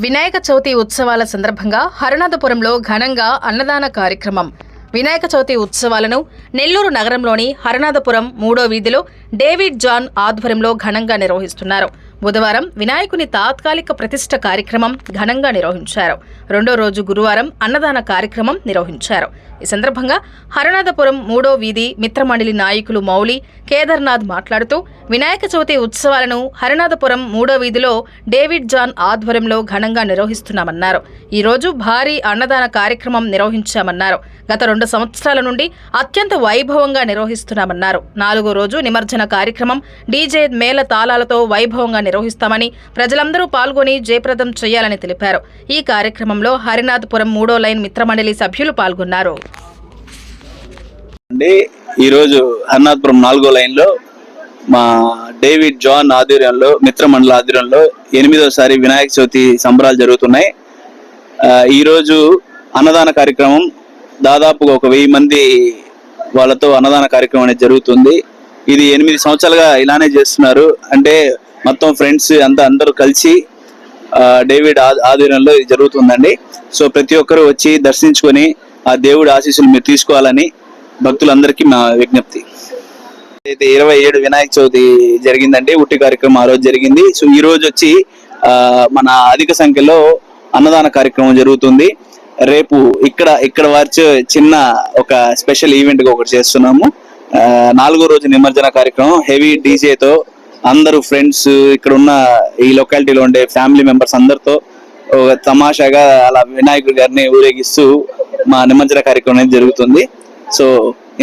వినాయక చవితి ఉత్సవాల సందర్భంగా హరనాథపురంలో ఘనంగా అన్నదాన కార్యక్రమం. వినాయక చవితి ఉత్సవాలను నెల్లూరు నగరంలోని హరనాథపురం మూడో వీధిలో డేవిడ్ జాన్ ఆధ్వర్యంలో ఘనంగా నిర్వహిస్తున్నారు. బుధవారం వినాయకుని తాత్కాలిక ప్రతిష్ట కార్యక్రమం ఘనంగా నిర్వహించారు. రెండో రోజు గురువారం అన్నదాన కార్యక్రమం నిర్వహించారు. ఈ సందర్భంగా హరనాథపురం మూడో వీధి మిత్రమండలి నాయకులు మౌలి కేదార్నాథ్ మాట్లాడుతూ వినాయక చవితి ఉత్సవాలను హరినాథపురం మూడో వీధిలో డేవిడ్ జాన్ ఆధ్వర్యంలో ఘనంగా నిర్వహిస్తున్నామన్నారు. ఈ రోజు భారీ అన్నదాన కార్యక్రమం నిర్వహించామన్నారు. గత రెండు సంవత్సరాల నుండి అత్యంత వైభవంగా నిర్వహిస్తున్నామన్నారు. నాలుగో రోజు నిమజ్జన కార్యక్రమం డీజే మేళ తాళాలతో వైభవంగా నిర్వహిస్తామని ప్రజలందరూ పాల్గొని జయప్రదం చేయాలని తెలిపారు. ఈ కార్యక్రమంలో హరినాథపురం మూడో లైన్ మిత్రమండలి సభ్యులు పాల్గొన్నారు. ఈరోజు హర్నాథపురం నాలుగో లైన్లో మా డేవిడ్ జాన్ ఆధ్వర్యంలో మిత్రమండల ఆధ్వర్యంలో ఎనిమిదోసారి వినాయక చవితి సంబరాలు జరుగుతున్నాయి. ఈరోజు అన్నదాన కార్యక్రమం దాదాపుగా ఒక వెయ్యి మంది వాళ్ళతో అన్నదాన కార్యక్రమం అనేది జరుగుతుంది. ఇది ఎనిమిది సంవత్సరాలుగా ఇలానే చేస్తున్నారు. అంటే మొత్తం ఫ్రెండ్స్ అంతా అందరూ కలిసి డేవిడ్ ఆధ్వర్యంలో ఇది జరుగుతుందండి. సో ప్రతి ఒక్కరూ వచ్చి దర్శించుకొని ఆ దేవుడి ఆశీస్సులు మీరు తీసుకోవాలని భక్తులందరికీ మా విజ్ఞప్తి. అయితే ఇరవై ఏడు వినాయక చవితి జరిగిందండి ఉట్టి కార్యక్రమం ఆ రోజు జరిగింది. సో ఈ రోజు వచ్చి మన అధిక సంఖ్యలో అన్నదాన కార్యక్రమం జరుగుతుంది. రేపు ఇక్కడ ఇక్కడ వారి చిన్న ఒక స్పెషల్ ఈవెంట్ ఒకటి చేస్తున్నాము. నాలుగో రోజు నిమజ్జన కార్యక్రమం. హెవీ డీజేతో అందరూ ఫ్రెండ్స్ ఇక్కడ ఉన్న ఈ లొకాలిటీలో ఉండే ఫ్యామిలీ మెంబర్స్ అందరితో ఒక తమాషాగా అలా వినాయకుడి గారిని ఊరేగిస్తూ మా నిమజ్జన కార్యక్రమం అనేది జరుగుతుంది. సో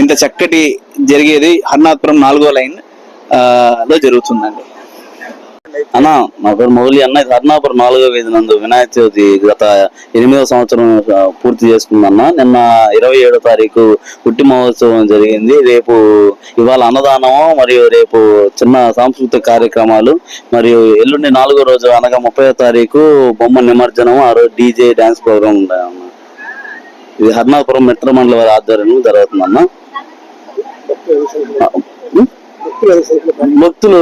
ఇంత చక్కటి జరిగేది హర్నాథపురం నాలుగో లైన్లో జరుగుతుందండి. అన్న నా పేరు మౌలి అన్న హర్నాపురం నాలుగో వేది నందు వినాయక చవితి గత ఎనిమిదవ సంవత్సరం పూర్తి చేసుకుందన్న. నిన్న ఇరవై ఏడో తారీఖు పుట్టి మహోత్సవం జరిగింది. రేపు ఇవాళ అన్నదానము మరియు రేపు చిన్న సాంస్కృతిక కార్యక్రమాలు మరియు ఎల్లుండి నాలుగో రోజు అనగా ముప్పై తారీఖు బొమ్మ నిమజ్జనం ఆ రోజు డీజే డాన్స్ ప్రోగ్రామ్ ఉంటాయన్న ఇది హర్నాపురం మిత్ర మండలి వారి ఆధ్వర్యంలో జరుగుతుందన్న. భక్తులు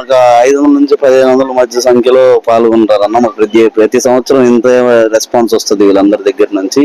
ఒక ఐదు వందల నుంచి పదిహేను వందల మధ్య సంఖ్యలో పాల్గొంటారు అన్న మాకు ప్రతి ప్రతి సంవత్సరం ఇంత రెస్పాన్స్ వస్తుంది వీళ్ళందరి దగ్గర నుంచి.